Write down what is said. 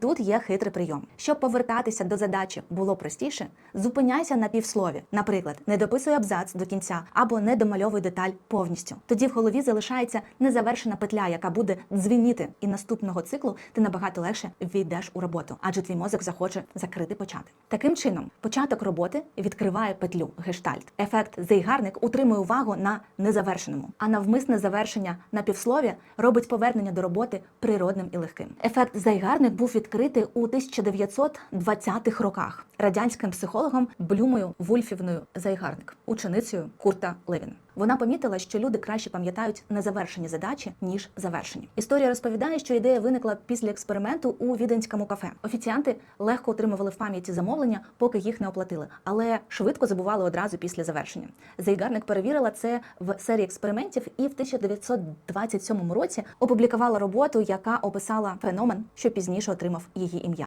тут є хитрий прийом. Щоб повертатися до задачі було простіше, зупиняйся на півслові. Наприклад, не дописуй абзац до кінця або не домальовуй деталь повністю. Тоді в голові залишається незавершена петля, яка буде дзвініти, і наступного циклу ти набагато легше війдеш у роботу, адже твій мозок захоче закрити почати. Таким чином, початок роботи відкриває петлю гештальт. Ефект зейгарник утримує увагу на незавершеному, а навмисне завершення на півслові робить повернення до роботи природним і легким. Ефект зайгарник був відкритий у 1920-х роках радянським психологом Блюмою Вульфівною Зайгарник, ученицею Курта Левіна. Вона помітила, що люди краще пам'ятають незавершені задачі ніж завершені. Історія розповідає, що ідея виникла після експерименту у віденському кафе. Офіціанти легко отримували в пам'яті замовлення, поки їх не оплатили, але швидко забували одразу після завершення. Зайгарник перевірила це в серії експериментів і в 1927 році опублікувала роботу, яка описала феномен, що пізніше отримав її ім'я.